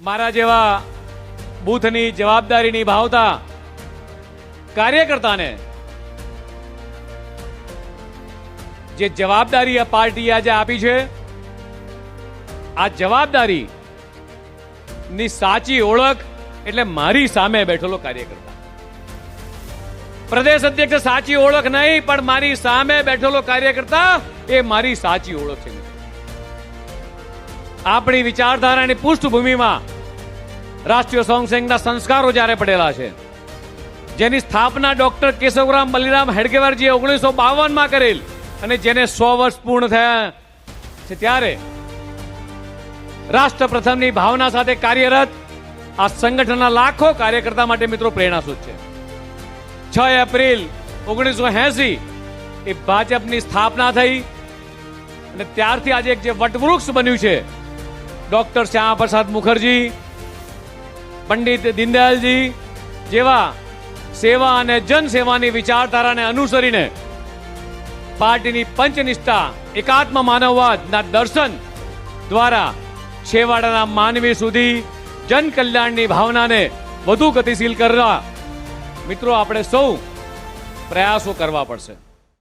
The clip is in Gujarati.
મારા જેવા બૂથની જવાબદારી નિભાવતા કાર્યકર્તાને જે જવાબદારી આ પાર્ટીએ આજે આપી છે, આ જવાબદારી ની સાચી ઓળખ એટલે મારી સામે બેઠેલો કાર્યકર્તા. પ્રદેશ અધ્યક્ષ સાચી ઓળખ નહીં, પણ મારી સામે બેઠેલો કાર્યકર્તા એ મારી સાચી ઓળખ છે. આપણી વિચારધારાની પૃષ્ઠભૂમિમાં રાષ્ટ્રીય સ્વયંસેવકના સંસ્કારો જ્યારે પડેલા છે, જેની સ્થાપના ડોક્ટર કેશવરામ બલિરામ હેડગેવારજીએ ઓગણીસો બાવનમાં કરેલ અને જેને સો વર્ષ પૂર્ણ થયા છે ત્યારે રાષ્ટ્ર પ્રથમની ભાવના સાથે કાર્યરત આ સંગઠનના લાખો કાર્યકર્તા માટે મિત્રો પ્રેરણાસ્ત્રોત છે. છ એપ્રિલ ઓગણીસો એસી એ ભાજપની સ્થાપના થઈ અને ત્યારથી આજે એક જે વટવૃક્ષ બન્યું છે ડોક્ટર શ્યામા પ્રસાદ મુખર્જી, પંડિત દીનદયાલજી જેવા સેવા અને જનસેવાની વિચારધારાને અનુસરીને પાર્ટીની પંચનિષ્ઠા, એકાત્મ માનવવાદના દર્શન દ્વારા છેવાડાના માનવી સુધી જનકલ્યાણની ભાવનાને વધુ ગતિશીલ કરવા મિત્રો, આપણે સૌ પ્રયાસો કરવા પડશે.